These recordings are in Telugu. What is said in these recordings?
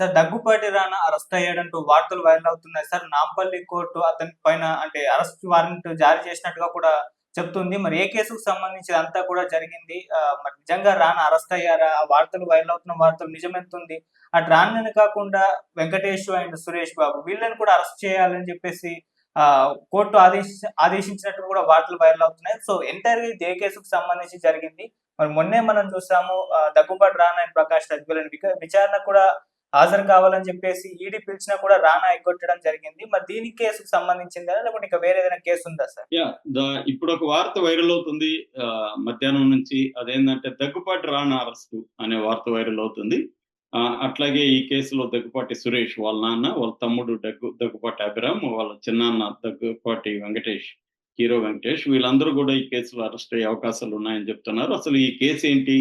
సార్ దగ్గుపాటి రానా అరెస్ట్ అయ్యాడంటూ వార్తలు వైరల్ అవుతున్నాయి. సార్ నాంపల్లి కోర్టు అతని పైన అంటే అరెస్ట్ వారెంట్ జారీ చేసినట్టుగా కూడా చెప్తుంది. మరి ఏ కేసుకు సంబంధించి అంతా కూడా జరిగింది? మరి నిజంగా రానా అరెస్ట్ అయ్యారా? ఆ వార్తలు వైరల్ అవుతున్న వార్తలు నిజమెంతుంది? అటు రానని కాకుండా వెంకటేష్ అండ్ సురేష్ బాబు వీళ్ళని కూడా అరెస్ట్ చేయాలని చెప్పేసి ఆ కోర్టు ఆదేశ ఆదేశించినట్టు కూడా వార్తలు వైరల్ అవుతున్నాయి. సో ఎంటైర్ ఇది ఏ కేసుకు సంబంధించి జరిగింది? మరి మొన్నే మనం చూసాము దగ్గుబాటు రానా అండ్ ప్రకాష్ రాజ్ వీళ్ళని విచారణ కూడా హాజరు కావాలని చెప్పేసి ఈడీ పిలిచినా కూడా రానా ఎగ్గొట్టడం జరిగింది. మరి దీని కేసుకు సంబంధించిందా? లేకపోతే ఇంకా వేరే ఏదైనా కేసు ఉందా సార్? యా ఇప్పుడు ఒక వార్త వైరల్ అవుతుంది. ఆ, మధ్యాహ్నం నుంచి అదేంటంటే దగ్గుపాటి రానా అరెస్ట్ అనే వార్త వైరల్ అవుతుంది. ఆ, అట్లాగే ఈ కేసులో దగ్గుపాటి సురేష్ వాళ్ళ నాన్న వాళ్ళ తమ్ముడు దగ్గు దగ్గుపాటి అభిరామ్ వాళ్ళ చిన్నాన్న దగ్గుపాటి వెంకటేష్ హీరో వెంకటేష్ వీళ్ళందరూ కూడా ఈ కేసులో అరెస్ట్ అయ్యే అవకాశాలు ఉన్నాయని చెప్తున్నారు. అసలు ఈ కేసు ఏంటి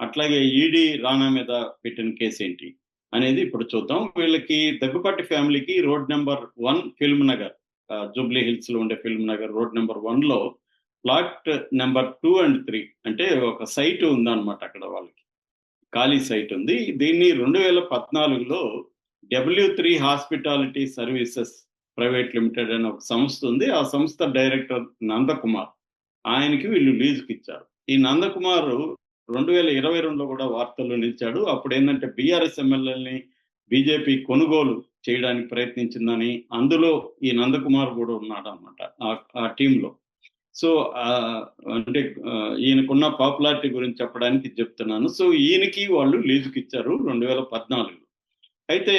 అట్లాగే ఈడీ రానా మీద పెట్టిన కేసు ఏంటి అనేది ఇప్పుడు చూద్దాం. వీళ్ళకి దగ్గుపాటి ఫ్యామిలీకి road number one film Nagar ఆ, జూబ్లీ హిల్స్లో ఉండే ఫిల్మ్ నగర్ రోడ్ నెంబర్ వన్లో plot number two and three అంటే ఒక సైట్ ఉందన్నమాట అక్కడ వాళ్ళకి. ఖాళీ సైట్ ఉంది. దీన్ని రెండు వేల పద్నాలుగులో W three hospitality services private limited అనే ఒక సంస్థ ఉంది. ఆ సంస్థ డైరెక్టర్ నందకుమార్. ఆయనకి వీళ్ళు లీజుకి ఇచ్చారు ఈ నందకుమార్ రెండు వేల ఇరవై రెండులో కూడా వార్తల్లో నిలిచాడు. అప్పుడు ఏంటంటే బీఆర్ఎస్ ఎమ్మెల్యేని బీజేపీ కొనుగోలు చేయడానికి ప్రయత్నించిందని అందులో ఈ నందకుమార్ కూడా ఉన్నాడు అనమాట ఆ టీంలో. సో అంటే ఈయనకున్న పాపులారిటీ గురించి చెప్పడానికి చెప్తున్నాను. సో ఈయనకి వాళ్ళు లీజుకి ఇచ్చారు రెండు వేల పద్నాలుగు అయితే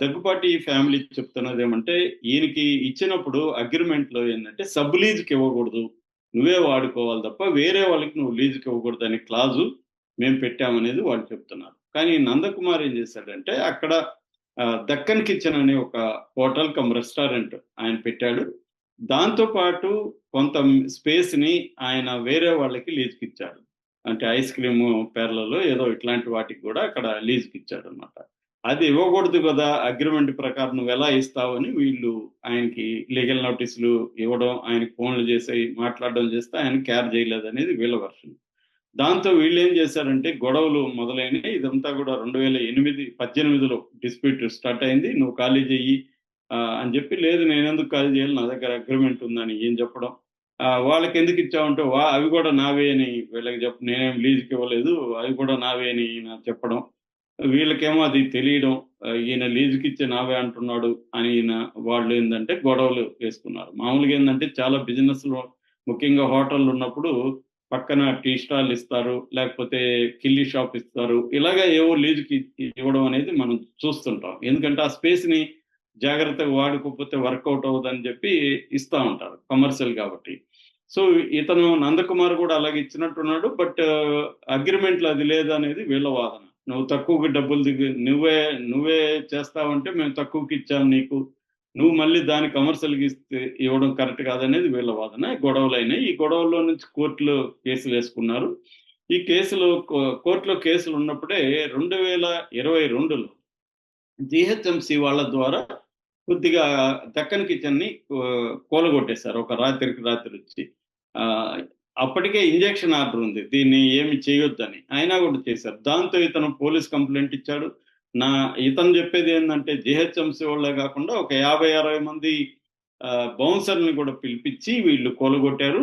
దగ్గుపాటి ఫ్యామిలీ చెప్తున్నది ఏమంటే ఈయనకి ఇచ్చినప్పుడు అగ్రిమెంట్లో ఏంటంటే సబ్ లీజుకి ఇవ్వకూడదు. నువ్వే వాడుకోవాలి తప్ప వేరే వాళ్ళకి నువ్వు లీజుకి ఇవ్వకూడదు అనే క్లాజు మేము పెట్టామనేది వాళ్ళు చెప్తున్నారు. కానీ నందకుమార్ ఏం చేశాడంటే అక్కడ దక్కన్ కిచెన్ అనే ఒక హోటల్ కమ్ రెస్టారెంట్ ఆయన పెట్టాడు. దాంతో పాటు కొంత స్పేస్ని ఆయన వేరే వాళ్ళకి లీజుకి ఇచ్చాడు. అంటే ఐస్ క్రీమ్ పేర్లలో ఏదో ఇట్లాంటి వాటికి కూడా అక్కడ లీజుకి ఇచ్చాడు అనమాట అది ఇవ్వకూడదు కదా అగ్రిమెంట్ ప్రకారం నువ్వు ఎలా ఇస్తావని వీళ్ళు ఆయనకి లీగల్ నోటీసులు ఇవ్వడం ఆయనకి ఫోన్లు చేసి మాట్లాడడం చేస్తే ఆయన కేర్ చేయలేదు అనేది వీళ్ళ వర్షన్ దాంతో వీళ్ళు ఏం చేశారంటే గొడవలు మొదలైనవి ఇదంతా కూడా రెండు వేల ఎనిమిది పద్దెనిమిదిలో డిస్ప్యూట్ స్టార్ట్ అయింది. నువ్వు ఖాళీ చెయ్యి అని చెప్పి లేదు నేను ఎందుకు ఖాళీ చేయాలి? నా దగ్గర అగ్రిమెంట్ ఉందని ఏం చెప్పడం. వాళ్ళకి ఎందుకు ఇచ్చామంటే వా అవి కూడా నావే అని వీళ్ళకి చెప్ప నేనేం లీజుకి ఇవ్వలేదు అవి కూడా నావే అని చెప్పడం. వీళ్ళకేమో అది తెలియడం ఈయన లీజుకి ఇచ్చే నావే అంటున్నాడు అని ఈయన వాళ్ళు ఏంటంటే గొడవలు వేసుకున్నారు. మామూలుగా ఏంటంటే చాలా బిజినెస్లో ముఖ్యంగా హోటల్ ఉన్నప్పుడు పక్కన టీ స్టాల్ ఇస్తారు లేకపోతే కిల్లీ షాప్ ఇస్తారు. ఇలాగా ఏవో లీజుకి ఇవ్వడం అనేది మనం చూస్తుంటాం. ఎందుకంటే ఆ స్పేస్ని జాగ్రత్తగా వాడుకోకపోతే వర్కౌట్ అవ్వదని చెప్పి ఇస్తా ఉంటారు కమర్షియల్ కాబట్టి. సో ఇతను నందకుమార్ కూడా అలాగే ఇచ్చినట్టున్నాడు బట్ అగ్రిమెంట్లో అది లేదనేది వీళ్ళ వాదన. నువ్వు తక్కువకి డబ్బులు దిగి నువ్వే నువ్వే చేస్తావంటే మేము తక్కువకి ఇచ్చాం నీకు. నువ్వు మళ్ళీ దాని కమర్షియల్కి ఇస్తే ఇవ్వడం కరెక్ట్ కాదనేది వీళ్ళ వాదన. గొడవలు అయినాయి. ఈ గొడవల్లో నుంచి కోర్టులో కేసులు వేసుకున్నారు. ఈ కేసులో కోర్టులో కేసులు ఉన్నప్పుడే రెండు వేల ఇరవై రెండులో జిహెచ్ఎంసి వాళ్ళ ద్వారా కొద్దిగా దక్కన్ కిచెన్ని కూలగొట్టేశారు. ఒక రాత్రికి రాత్రి వచ్చి. ఆ, అప్పటికే ఇంజెక్షన్ ఆర్డర్ ఉంది. దీన్ని ఏమి చేయొద్దని. అయినా కూడా చేశారు. దాంతో ఇతను పోలీస్ కంప్లైంట్ ఇచ్చాడు. నా ఇతను చెప్పేది ఏంటంటే జిహెచ్ఎంసీ వాళ్ళే కాకుండా ఒక యాభై అరవై మంది బౌన్సర్ని కూడా పిలిపించి వీళ్ళు కొలగొట్టారు.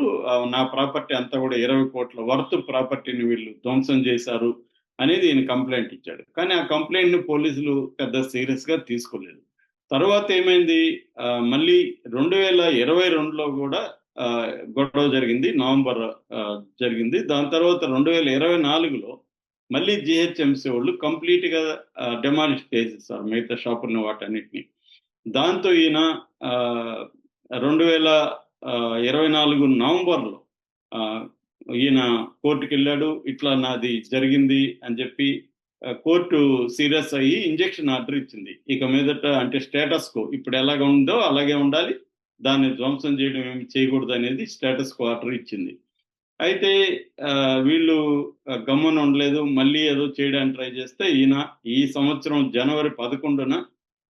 నా ప్రాపర్టీ అంతా కూడా ఇరవై కోట్ల వర్త్ ప్రాపర్టీని వీళ్ళు ధ్వంసం చేశారు అనేది ఈయన కంప్లైంట్ ఇచ్చాడు. కానీ ఆ కంప్లైంట్ని పోలీసులు పెద్ద సీరియస్గా తీసుకోలేదు. తర్వాత ఏమైంది? మళ్ళీ రెండు వేల ఇరవై రెండులో కూడా గొడవ జరిగింది నవంబర్ జరిగింది. దాని తర్వాత రెండు వేల ఇరవై నాలుగులో మళ్ళీ జిహెచ్ఎంసీ వాళ్ళు కంప్లీట్గా డెమాలిష్ చేసేస్తారు మిగతా షాపుల్ని వాటన్నిటిని. దాంతో ఈయన రెండు వేల ఇరవై నాలుగు నవంబర్లో ఈయన కోర్టుకి వెళ్ళాడు ఇట్లా నాది జరిగింది అని చెప్పి కోర్టు సీరియస్ అయ్యి ఇంజెక్షన్ ఆర్డర్ ఇచ్చింది. ఇక మీదట అంటే స్టేటస్ కో ఇప్పుడు ఎలాగ ఉందో అలాగే ఉండాలి. దాన్ని ధ్వంసం చేయడం ఏమి చేయకూడదు అనేది స్టేటస్ క్వార్టర్ ఇచ్చింది. అయితే వీళ్ళు ఆ, గమ్మున ఉండలేదు. మళ్ళీ ఏదో చేయడానికి ట్రై చేస్తే ఈయన ఈ సంవత్సరం జనవరి పదకొండున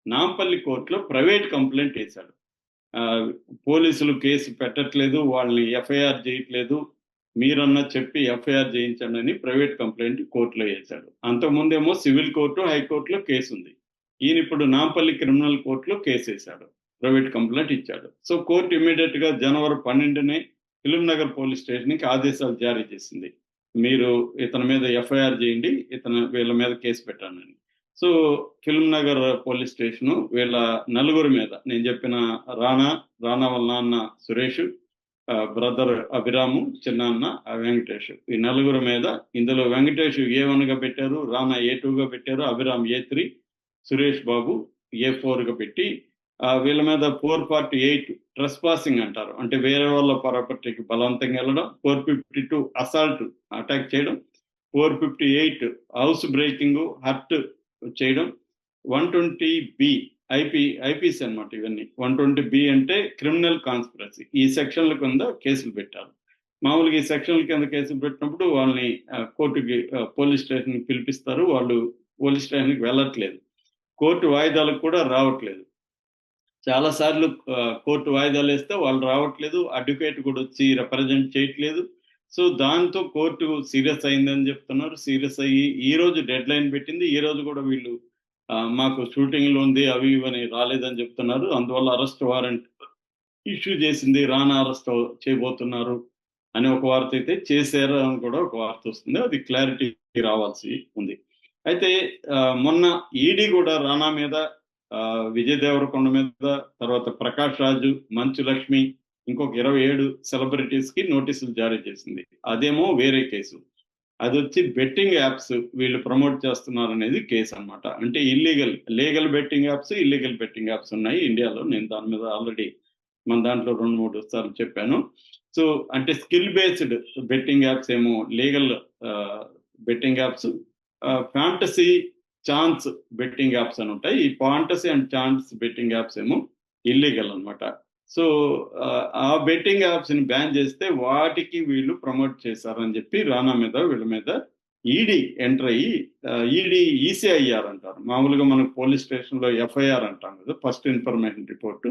నాంపల్లి కోర్టులో ప్రైవేట్ కంప్లైంట్ వేశాడు. పోలీసులు కేసు పెట్టట్లేదు వాళ్ళని ఎఫ్ఐఆర్ చేయట్లేదు మీరన్నా చెప్పి ఎఫ్ఐఆర్ చేయించండి అని ప్రైవేట్ కంప్లైంట్ కోర్టులో వేశాడు. అంతకుముందేమో సివిల్ కోర్టు హైకోర్టులో కేసు ఉంది ఈయన ఇప్పుడు నాంపల్లి క్రిమినల్ కోర్టులో కేసు వేశాడు. ప్రైవేట్ కంప్లైంట్ ఇచ్చాడు. సో కోర్టు ఇమీడియట్గా జనవరి పన్నెండునే ఫిలిం నగర్ పోలీస్ స్టేషన్కి ఆదేశాలు జారీ చేసింది. మీరు ఇతని మీద ఎఫ్ఐఆర్ చేయండి ఇతను వీళ్ళ మీద case పెట్టానని so film Nagar police station వీళ్ళ నలుగురి మీద నేను చెప్పిన రానా రానా వాళ్ళ నాన్న సురేష్ బ్రదర్ అభిరాము చిన్నాన్న వెంకటేష్. ఈ నలుగురు మీద ఇందులో వెంకటేష్ ఏ వన్గా పెట్టారు రానా ఏ టూ గా పెట్టారు Abhiram A three Suresh Babu A ఫోర్గా పెట్టి వీళ్ళ మీద four forty eight trespassing అంటారు. అంటే వేరే వాళ్ళ ప్రాపర్టీకి బలవంతంగా వెళ్ళడం four fifty two assault attack చేయడం four fifty eight house breaking hurt చేయడం one twenty B IP IPC అన్నమాట ఇవన్నీ. వన్ ట్వంటీ బి అంటే క్రిమినల్ కాన్స్పిరసీ. ఈ సెక్షన్ల కింద కేసులు పెట్టారు. మామూలుగా ఈ సెక్షన్ల కింద కేసులు పెట్టినప్పుడు వాళ్ళని కోర్టుకి పోలీస్ స్టేషన్కి పిలిపిస్తారు. వాళ్ళు పోలీస్ స్టేషన్కి వెళ్ళట్లేదు. కోర్టు వాయిదాలకు కూడా రావట్లేదు. చాలా సార్లు కోర్టు వాయిదాలు వేస్తే వాళ్ళు రావట్లేదు అడ్వకేట్ కూడా వచ్చి రిప్రజెంట్ చేయట్లేదు. సో దాంతో కోర్టు సీరియస్ అయిందని చెప్తున్నారు. సీరియస్ అయ్యి ఈ రోజు డెడ్ లైన్ పెట్టింది. ఈ రోజు కూడా వీళ్ళు మాకు షూటింగ్లో ఉంది అవి ఇవని రాలేదని చెప్తున్నారు. అందువల్ల అరెస్ట్ వారెంట్ ఇష్యూ చేసింది. రానా అరెస్ట్ చేయబోతున్నారు అని ఒక వార్త అయితే చేశారు అని కూడా ఒక వార్త వస్తుంది. అది క్లారిటీ రావాల్సి ఉంది. అయితే మొన్న ఈడీ కూడా రానా మీద విజయ్ దేవరకొండ మీద తర్వాత ప్రకాష్ రాజు మంచు లక్ష్మి ఇంకొక ఇరవై ఏడు సెలబ్రిటీస్కి నోటీసులు జారీ చేసింది. అదేమో వేరే కేసు. అది వచ్చి బెట్టింగ్ యాప్స్ వీళ్ళు ప్రమోట్ చేస్తున్నారు అనేది కేసు అన్నమాట. అంటే illegal legal betting apps illegal betting apps ఉన్నాయి ఇండియాలో. నేను దాని మీద ఆల్రెడీ మన దాంట్లో రెండు మూడు సార్లు చెప్పాను. సో అంటే స్కిల్ బేస్డ్ బెట్టింగ్ యాప్స్ ఏమో legal betting apps fantasy chance betting apps అని ఉంటాయి. ఈ fantasy and chance betting apps ఏమో ఇల్లీగల్ అనమాట సో ఆ, బెట్టింగ్ యాప్స్ని బ్యాన్ చేస్తే వాటికి వీళ్ళు ప్రమోట్ చేశారని చెప్పి రానా మీద వీళ్ళ మీద ఈడీ ఎంటర్ అయ్యి ఈడీ ఈసీఐఆర్ అంటారు. మామూలుగా మనకు పోలీస్ స్టేషన్లో ఎఫ్ఐఆర్ అంటాం కదా ఫస్ట్ ఇన్ఫర్మేషన్ రిపోర్ట్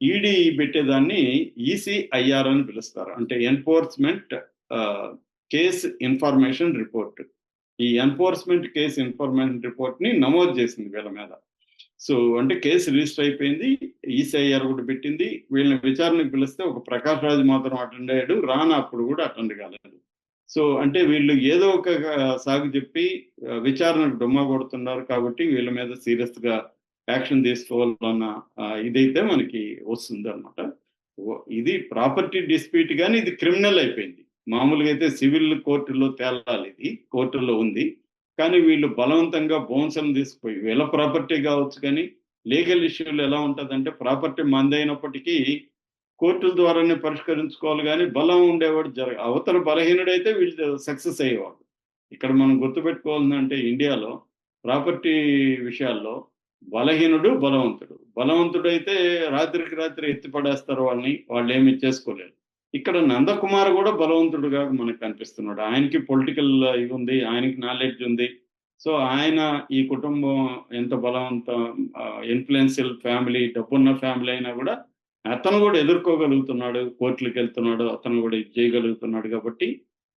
ఈడీ పెట్టేదాన్ని ఈసీఐఆర్ అని పిలుస్తారు. అంటే ఎన్ఫోర్స్మెంట్ కేస్ ఇన్ఫర్మేషన్ రిపోర్ట్ ఈ ఎన్ఫోర్స్మెంట్ కేసు ఇన్ఫర్మేషన్ రిపోర్ట్ని నమోదు చేసింది వీళ్ళ మీద. సో అంటే కేసు రిజిస్టర్ అయిపోయింది ఈసీఐఆర్ కూడా పెట్టింది వీళ్ళని విచారణకు పిలిస్తే ఒక ప్రకాష్ రాజు మాత్రం అటెండ్ అయ్యాడు రానా అప్పుడు కూడా అటెండ్ కాలేదు. సో అంటే వీళ్ళు ఏదో ఒక సాగు చెప్పి విచారణకు డొమ్మ కొడుతున్నారు కాబట్టి వీళ్ళ మీద సీరియస్గా యాక్షన్ తీసుకోవాలన్న ఇదైతే మనకి వస్తుంది అనమాట ఇది ప్రాపర్టీ డిస్ప్యూట్ కానీ ఇది క్రిమినల్ అయిపోయింది. మామూలుగా అయితే సివిల్ కోర్టులో తేలాలి ఇది కోర్టులో ఉంది. కానీ వీళ్ళు బలవంతంగా బోన్సం తీసుకుపోయి వీళ్ళ ప్రాపర్టీ కావచ్చు కానీ లీగల్ ఇష్యూలు ఎలా ఉంటుందంటే ప్రాపర్టీ మందైనప్పటికీ కోర్టుల ద్వారానే పరిష్కరించుకోవాలి కానీ బలం ఉండేవాడు జరగ అవతల బలహీనుడైతే వీళ్ళు సక్సెస్ అయ్యేవాడు. ఇక్కడ మనం గుర్తుపెట్టుకోవాలంటే ఇండియాలో ప్రాపర్టీ విషయాల్లో బలహీనుడు బలవంతుడు. బలవంతుడైతే రాత్రికి రాత్రి ఎత్తిపడేస్తారు వాళ్ళని వాళ్ళు ఏమి చేసుకోలేరు. ఇక్కడ నందకుమార్ కూడా బలవంతుడుగా మనకు కనిపిస్తున్నాడు. ఆయనకి పొలిటికల్ ఇది ఉంది ఆయనకి నాలెడ్జ్ ఉంది. సో ఆయన ఈ కుటుంబం ఎంత బలవంత ఇన్ఫ్లుయెన్షియల్ ఫ్యామిలీ డబ్బున్న ఫ్యామిలీ అయినా కూడా అతను కూడా ఎదుర్కోగలుగుతున్నాడు కోర్టులకు వెళ్తున్నాడు అతను కూడా ఇది చేయగలుగుతున్నాడు కాబట్టి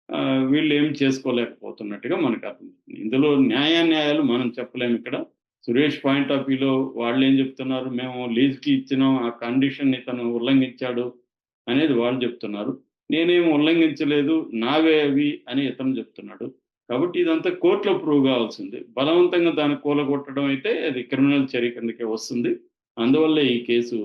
ఆ, వీళ్ళు ఏం చేసుకోలేకపోతున్నట్టుగా మనకు అర్థమవుతుంది. ఇందులో న్యాయాన్యాయాలు మనం చెప్పలేము ఇక్కడ. సురేష్ పాయింట్ ఆఫ్ వ్యూలో వాళ్ళు ఏం చెప్తున్నారు? మేము లీజ్కి ఇచ్చినాం ఆ కండిషన్ ఇతను ఉల్లంఘించాడు. అనేది వాళ్ళు చెప్తున్నారు. నేనేం ఉల్లంఘించలేదు నావే అవి అని ఇతను చెప్తున్నాడు. కాబట్టి ఇదంతా కోర్టులో ప్రూవ్ కావాల్సింది. బలవంతంగా దాన్ని కూలగొట్టడం అయితే అది క్రిమినల్ చర్య కిందకే వస్తుంది. అందువల్ల ఈ కేసు